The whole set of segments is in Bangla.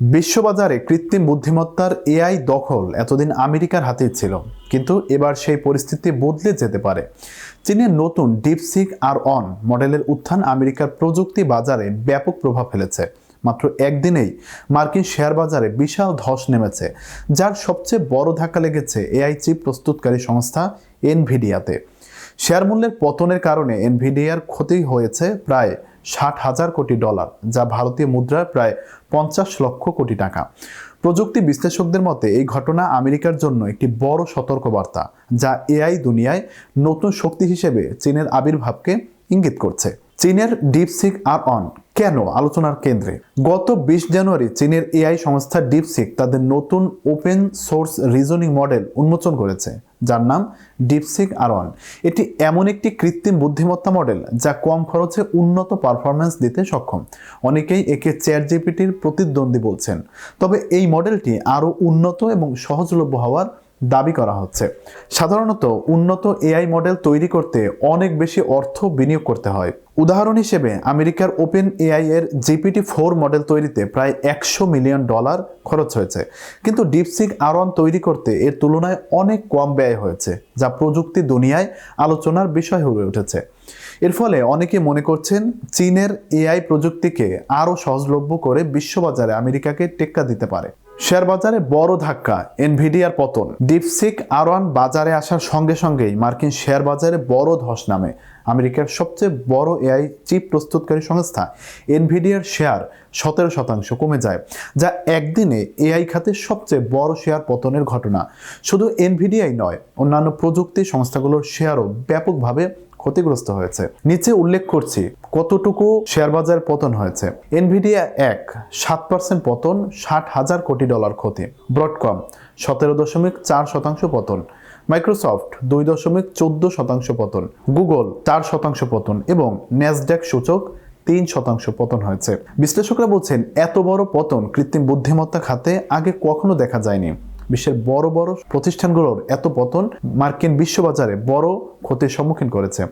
বিশ্ববাজারে কৃত্রিম বুদ্ধিমত্তার এআই দখল এতদিন আমেরিকার হাতেই ছিল, কিন্তু এবার সেই পরিস্থিতি বদলে যেতে পারে। চীনের নতুন ডিপসিক আর অন মডেলের উত্থান আমেরিকার প্রযুক্তি বাজারে ব্যাপক প্রভাব ফেলেছে। মাত্র একদিনেই মার্কিন শেয়ার বাজারে বিশাল ধস নেমেছে, যার সবচেয়ে বড় ধাক্কা লেগেছে এআই চিপ প্রস্তুতকারী সংস্থা এনভিডিয়াতে শেয়ার মূল্যের পতনের কারণে এনভিডিয়ার ক্ষতি হয়েছে প্রায় ষাট হাজার কোটি ডলার, যা ভারতীয় মুদ্রার প্রায় পঞ্চাশ লক্ষ কোটি টাকা। প্রযুক্তি বিশ্লেষকদের মতে, এই ঘটনা আমেরিকার জন্য একটি বড় সতর্কবার্তা, যা এআই দুনিয়ায় নতুন শক্তি হিসেবে চীনের আবির্ভাবকে ইঙ্গিত করছে। চীনের ডিপসিক আর অন কেন আলোচনার কেন্দ্রে? গত বিশ জানুয়ারি চীনের এআই সংস্থা ডিপসিক তাদের নতুন ওপেন সোর্স রিজনিং মডেল উন্মোচন করেছে, যার নাম ডিপসিক আর অন এটি এমন একটি কৃত্রিম বুদ্ধিমত্তা মডেল যা কম খরচে উন্নত পারফরম্যান্স দিতে সক্ষম। অনেকেই একে চ্যাট জিপিটির প্রতিদ্বন্দ্বী বলছেন। তবে এই মডেলটি আরও উন্নত এবং সহজলভ্য হওয়ার দাবি করা হচ্ছে। সাধারণত উন্নত এআই মডেল তৈরি করতে অনেক বেশি অর্থ বিনিয়োগ করতে হয়। উদাহরণ হিসেবে আমেরিকার ওপেন এআই এর জিপিটি ফোর মডেল তৈরিতে প্রায় একশো মিলিয়ন ডলার খরচ হয়েছে। কিন্তু ডিপসিক আর তৈরি করতে এর তুলনায় অনেক কম ব্যয় হয়েছে, যা প্রযুক্তি দুনিয়ায় আলোচনার বিষয় হয়ে উঠেছে। এর ফলে অনেকে মনে করছেন চীনের এআই প্রযুক্তিকে আরও সহজলভ্য করে বিশ্ববাজারে আমেরিকাকে টেক্কা দিতে পারে। শেয়ার বাজারে বড় ধাক্কা এনভিডিয়ার পতন। ডিপসিক আর বাজারে আসার সঙ্গে সঙ্গেই মার্কিন শেয়ার বাজারে বড় ধস নামে। আমেরিকার সবচেয়ে বড় এআই চিপ প্রস্তুতকারী সংস্থা এনভিডিয়ার শেয়ার সতেরো শতাংশ কমে যায়, যা একদিনে এআই খাতে সবচেয়ে বড় শেয়ার পতনের ঘটনা। শুধু এনভিডিয়াই নয়, অন্যান্য প্রযুক্তি সংস্থাগুলোর শেয়ারও ব্যাপকভাবে ক্ষতিগ্রস্ত হয়েছে। নিচে উল্লেখ করছি কতটুকু শেয়ার বাজার পতন হয়েছে। এনভিডিয়া এক, সাত পার্সেন্ট পতন, ষাট হাজার কোটি ডলার ক্ষতি। ব্রডকম সতেরো দশমিক চার শতাংশ পতন। মাইক্রোসফট দুই দশমিক চোদ্দ শতাংশ পতন। গুগল চার শতাংশ পতন এবং ন্যাসড্যাক সূচক তিন শতাংশ পতন হয়েছে। বিশ্লেষকরা বলছেন, এত বড় পতন কৃত্রিম বুদ্ধিমত্তা খাতে আগে কখনো দেখা যায়নি। বিশ্বের বড় বড় প্রতিষ্ঠানগুলোর এত পতন মার্কিন বিশ্ববাজারে বড় ক্ষতির সম্মুখীন করেছে।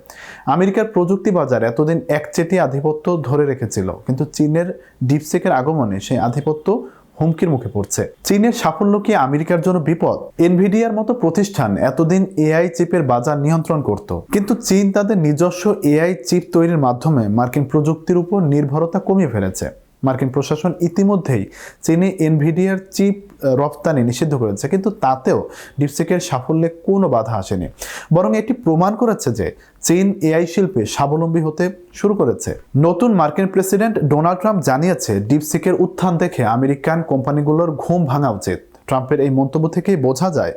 আমেরিকার প্রযুক্তি বাজার এতদিন একচেটি আধিপত্য ধরে রেখেছিল, কিন্তু চীনের ডিপসেকের আগমনে সেই আধিপত্য হুমকির মুখে পড়ছে। চীনের সাফল্য কি আমেরিকার জন্য বিপদ? এনভিডিয়ার মতো প্রতিষ্ঠান এতদিন এআই চিপের বাজার নিয়ন্ত্রণ করত, কিন্তু চীন তাদের নিজস্ব এআই চিপ তৈরির মাধ্যমে মার্কিন প্রযুক্তির উপর নির্ভরতা কমিয়ে ফেলেছে। মার্কিন প্রশাসন ইতিমধ্যেই চীনে এনভিডিয়ার চিপ রপ্তানি নিষিদ্ধ করেছে, কিন্তু তাতেও ডিপসিকের সাফল্যে কোনো বাধা আসেনি। বরং এটি প্রমাণ করেছে যে চীন এআই শিল্পে স্বাবলম্বী হতে শুরু করেছে। নতুন মার্কিন প্রেসিডেন্ট ডোনাল্ড ট্রাম্প জানিয়েছে, ডিপসিকের উত্থান দেখে আমেরিকান কোম্পানিগুলোর ঘুম ভাঙা উচিত। ট্রাম্পের এই মন্তব্য থেকেই বোঝা যায়,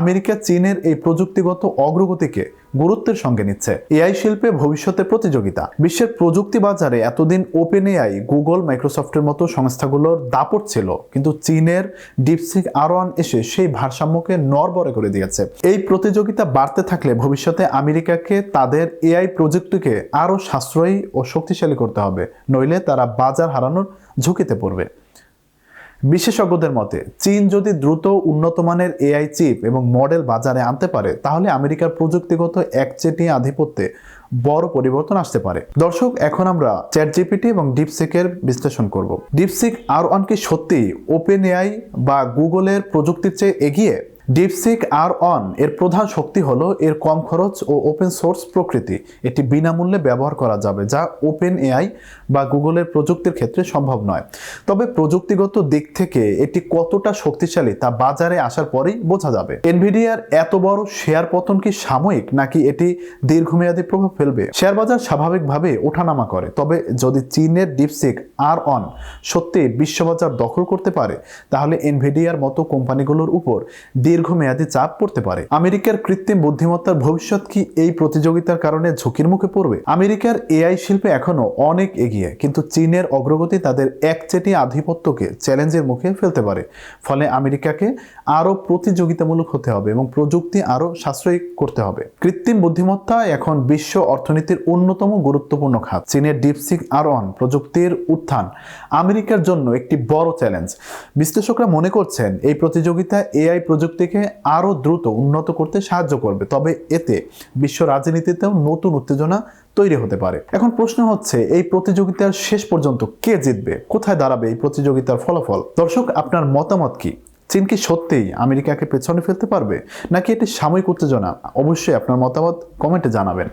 আমেরিকা চীনের এই প্রযুক্তিগত অগ্রগতিকে গুরুত্বের সঙ্গে নিচ্ছে। এআই শিল্পে ভবিষ্যতে প্রতিযোগিতা। বিশ্বের প্রযুক্তি বাজারে এতদিন ওপেন এআই গুগল, মাইক্রোসফটের মতো সংস্থাগুলোর দাপট ছিল, কিন্তু চীনের ডিপসিক আরওয়ান এসে সেই ভারসাম্যকে নরবরে করে দিয়েছে। এই প্রতিযোগিতা বাড়তে থাকলে ভবিষ্যতে আমেরিকাকে তাদের এআই প্রযুক্তিকে আরও সাশ্রয়ী ও শক্তিশালী করতে হবে, নইলে তারা বাজার হারানোর ঝুঁকিতে পড়বে। বিশেষজ্ঞদের মতে, চীন যদি দ্রুত উন্নতমানের এআই চিপ এবং মডেল বাজারে আনতে পারে, তাহলে আমেরিকার প্রযুক্তিগত একচেটি আধিপত্যে বড় পরিবর্তন আসতে পারে। দর্শক, এখন আমরা চ্যাট জিপিটি এবং ডিপসিকের বিশ্লেষণ করব। ডিপসিক আর ওয়ান কি সত্যি ওপেন এআই বা গুগলের প্রযুক্তির চেয়ে এগিয়ে? ডিপসিক আর অন এর প্রধান শক্তি হলো এর কম খরচ ও ওপেন সোর্স প্রকৃতি। এটি বিনামূল্যে ব্যবহার করা যাবে, যা ওপেন এআই বা গুগলের প্রযুক্তির ক্ষেত্রে সম্ভব নয়। তবে প্রযুক্তিগত দিক থেকে এটি কতটা শক্তিশালী তা বাজারে আসার পরেই বোঝা যাবে। এনভিডিয়ার এত বড় শেয়ার পতন কি সাময়িক, নাকি এটি দীর্ঘমেয়াদী প্রভাব ফেলবে? শেয়ার বাজার স্বাভাবিকভাবে ওঠানামা করে, তবে যদি চীনের ডিপসিক আর অন সত্যি বিশ্ববাজার দখল করতে পারে, তাহলে এনভিডিয়ার মতো কোম্পানিগুলোর উপর দীর্ঘমেয়াদী চাপ পড়তে পারে। আমেরিকার কৃত্রিম বুদ্ধিমত্তার ভবিষ্যৎ কি এই প্রতিযোগিতার কারণে ঝুঁকির মুখে পড়বে? আমেরিকার এআই শিল্পে এখনও অনেক এগিয়ে, কিন্তু চীনের অগ্রগতি তাদের একচেটি আধিপত্যকে চ্যালেঞ্জের মুখে ফেলতে পারে। ফলে আমেরিকাকে আরও প্রতিযোগিতামূলক হতে হবে এবং প্রযুক্তি আরও সাশ্রয়ী করতে হবে। কৃত্রিম বুদ্ধিমত্তা এখন বিশ্ব অর্থনীতির অন্যতম গুরুত্বপূর্ণ খাত। চীনের ডিপসিক আর অন প্রযুক্তির উত্থান আমেরিকার জন্য একটি বড় চ্যালেঞ্জ। বিশ্লেষকরা মনে করছেন, এই প্রতিযোগিতা এআই প্রযুক্তি প্রযুক্তিকে আরও দ্রুত উন্নত করতে সাহায্য করবে। তবে এতে বিশ্ব রাজনীতিতেও নতুন উত্তেজনা তৈরি হতে পারে। এখন প্রশ্ন হচ্ছে, এই প্রতিযোগিতার শেষ পর্যন্ত কে জিতবে? কোথায় দাঁড়াবে এই প্রতিযোগিতার ফলাফল? দর্শক, আপনার মতামত কি? চীন কি সত্যিই আমেরিকাকে পেছনে ফেলতে পারবে? নাকি এটি সাময়িক উত্তেজনা? অবশ্যই আপনার মতামত কমেন্টে জানাবেন।